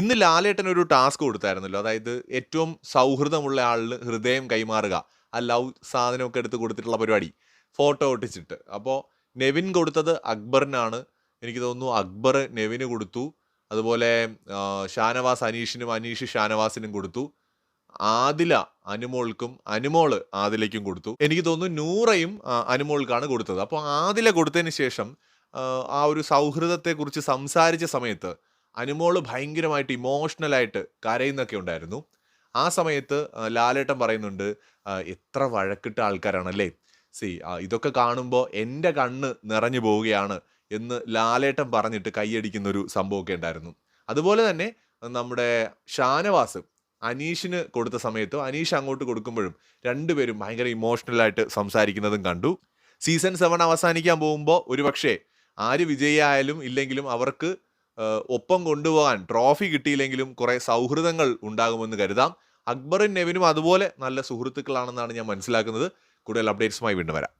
ഇന്ന് ലാലേട്ടൻ ഒരു ടാസ്ക് കൊടുത്തായിരുന്നല്ലോ. അതായത് ഏറ്റവും സൗഹൃദമുള്ള ആളിന് ഹൃദയം കൈമാറുക. ആ ലവ് സാധനമൊക്കെ എടുത്ത് കൊടുത്തിട്ടുള്ള പരിപാടി. ഫോട്ടോ ഒട്ടിച്ചിട്ട്. അപ്പോൾ നെവിൻ കൊടുത്തത് അക്ബറിനാണ്. എനിക്ക് തോന്നുന്നു അക്ബർ നെവിന് കൊടുത്തു. അതുപോലെ ഷാനവാസ് അനീഷിനും അനീഷ് ഷാനവാസിനും കൊടുത്തു. ആദില അനുമോൾക്കും അനുമോൾ ആദിലയ്ക്കും കൊടുത്തു. എനിക്ക് തോന്നുന്നു നൂറയും അനുമോൾക്കാണ് കൊടുത്തത്. അപ്പോൾ ആദില കൊടുത്തതിന് ശേഷം ആ, ഒരു സൗഹൃദത്തെക്കുറിച്ച് സംസാരിച്ച സമയത്ത് അനുമോൾ ഭയങ്കരമായിട്ട് ഇമോഷണലായിട്ട് കരയുന്നൊക്കെ ഉണ്ടായിരുന്നു. ആ സമയത്ത് ലാലേട്ടൻ പറയുന്നുണ്ട് എത്ര വഴക്കിട്ട ആൾക്കാരാണല്ലേ? സി ഇതൊക്കെ കാണുമ്പോൾ എന്റെ കണ്ണ് നിറഞ്ഞു പോവുകയാണ് എന്ന് ലാലേട്ടൻ പറഞ്ഞിട്ട് കൈയടിക്കുന്ന ഒരു സംഭവമൊക്കെ ഉണ്ടായിരുന്നു. അതുപോലെ തന്നെ നമ്മുടെ ഷാനവാസ് അനീഷിന് കൊടുത്ത സമയത്തും അനീഷ് അങ്ങോട്ട് കൊടുക്കുമ്പോഴും രണ്ടുപേരും ഭയങ്കര ഇമോഷണലായിട്ട് സംസാരിക്കുന്നതും കണ്ടു. സീസൺ സെവൻ അവസാനിക്കാൻ പോകുമ്പോൾ ഒരുപക്ഷെ ആര് വിജയിയായാലും ഇല്ലെങ്കിലും അവർക്ക് ഒപ്പം കൊണ്ടുപോകാൻ ട്രോഫി കിട്ടിയില്ലെങ്കിലും കുറെ സൗഹൃദങ്ങൾ ഉണ്ടാകുമെന്ന് കരുതാം. അക്ബറും നെവിനും അതുപോലെ നല്ല സുഹൃത്തുക്കളാണെന്നാണ് ഞാൻ മനസ്സിലാക്കുന്നത്. കൂടുതൽ അപ്ഡേറ്റ്സുമായി വീണ്ടും വരാം.